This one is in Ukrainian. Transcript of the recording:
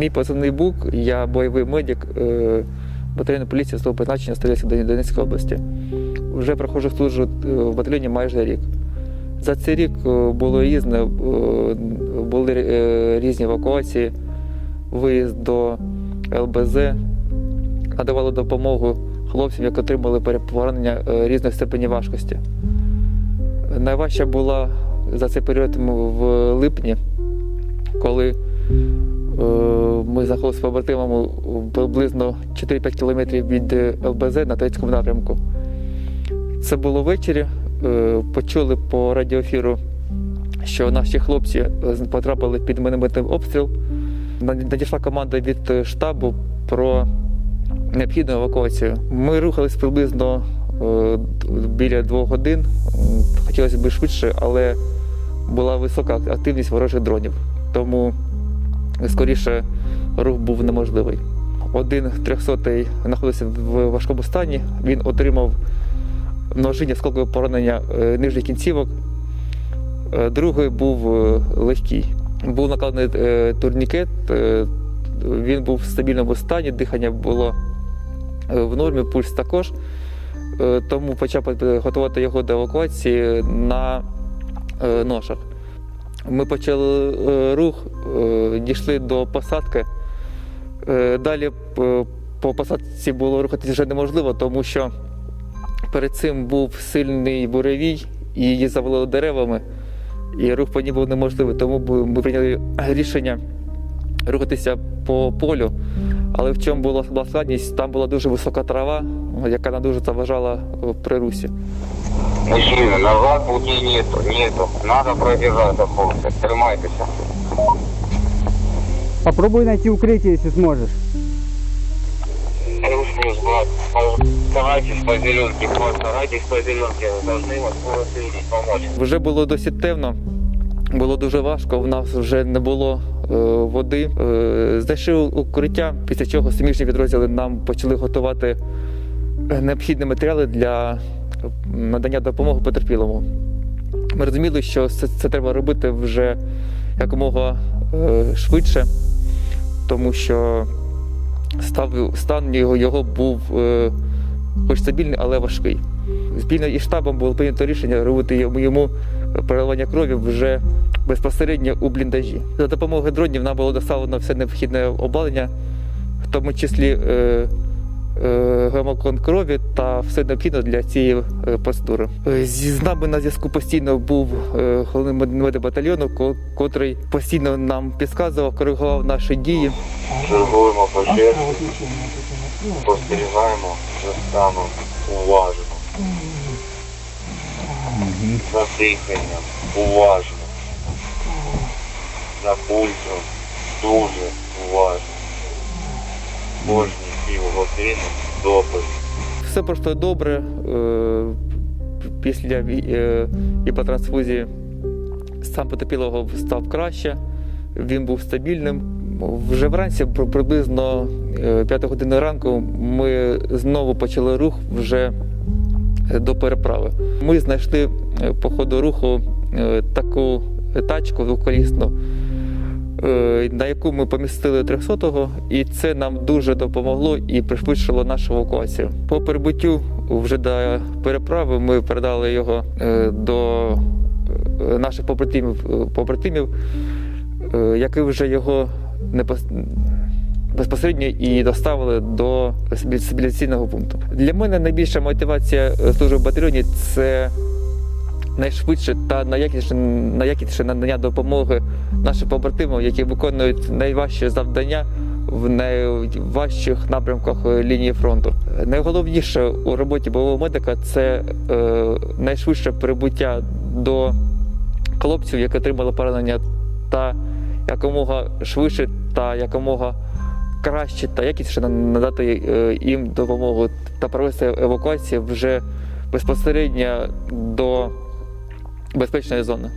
Мій позивний бук, я бойовий медик е, батальйону поліції свого призначення Стрілецька Донецької області. Вже проходжу службу е, в батальйоні майже рік. За цей рік е, було різне, були різні евакуації, виїзд до ЛБЗ, надавали допомогу хлопцям, які отримали поранення різних степенів важкості. Найважча була за цей період в липні, коли ми знаходилися з побратимами приблизно 4-5 кілометрів від е, ЛБЗ на Турецькому напрямку. Це було ввечері. е, Почули по радіоефіру, що наші хлопці е, потрапили під мінометний обстріл. Надійшла команда від штабу про необхідну евакуацію. Ми рухались приблизно біля двох годин. Хотілося б швидше, але була висока активність ворожих дронів. Тому скоріше рух був неможливий. Один трьохсотий знаходився в важкому стані. Він отримав множиння сколкове поранення е, нижніх кінцівок. Е, Другий був е, легкий. Був накладений турнікет. Він був в стабільному стані, дихання було в нормі, пульс також. Тому почав готувати його до евакуації на ношах. Ми почали е, рух, е, дійшли до посадки. Е, Далі по посадці було рухатися вже неможливо, тому що перед цим був сильний буревій і її завалило деревами, і рух по ній був неможливий. Тому ми прийняли рішення рухатися по полю. Але в чому була складність? Там була дуже висока трава, яка нам дуже заважала при русі. Мужчина, назад пути нету, нету. Надо пробежать, хлопцы. Тримайтеся. Попробуй найти укрытие, если сможешь. Плюс, плюс, брат. Старайтесь по зеленке, просто старайтесь по зеленке. Должны вас скоро видеть, помочь. Вже було досить темно, було дуже важко, в нас вже не було е, води. Е, знайшли укриття, після чого самішні підрозділи нам почали готувати е, необхідні матеріали для надання допомоги потерпілому. Ми розуміли, що це, це треба робити вже якомога е, швидше, тому що став, стан його, його був е, хоч стабільний, але важкий. Спільно із штабом було прийнято рішення робити йому- переливання крові вже безпосередньо у бліндажі. За допомогою дронів нам було доставлено все необхідне обладнання, в тому числі е, е, гемокон крові та все необхідне для цієї е, процедури. Е, з нами на зв'язку постійно був головний медик батальйону, ко- котрий постійно нам підказував, коригував наші дії. Чергуємо по черзі, спостерігаємо за станом уважно. За диханням уважно. За пульсом дуже уважно. Кожні півгодини допит. Все пройшло добре. Е, Після е, іпотрансфузії стан потерпілого став краще, він був стабільним. Вже вранці, при- приблизно 5 години ранку, ми знову почали рух вже до переправи. Ми знайшли е, по ходу руху е, таку тачку двоколісну, е, на яку ми помістили 300-го, і це нам дуже допомогло і пришвидшило нашу евакуацію. По прибуттю вже до переправи ми передали його е, до е, наших побратимів, е, побратимів е, які вже його не пос- безпосередньо і доставили до стабілізаційного пункту. Для мене найбільша мотивація е, служби батальйоні це найшвидше та найякісніше, найякісніше надання допомоги нашим побратимам, які виконують найважчі завдання в найважчих напрямках лінії фронту. Найголовніше у роботі бойового медика це е, найшвидше прибуття до хлопців, які отримали поранення, та якомога швидше та якомога краще та якісніше надати е, їм допомогу та провести евакуацію вже безпосередньо до безпечної зони.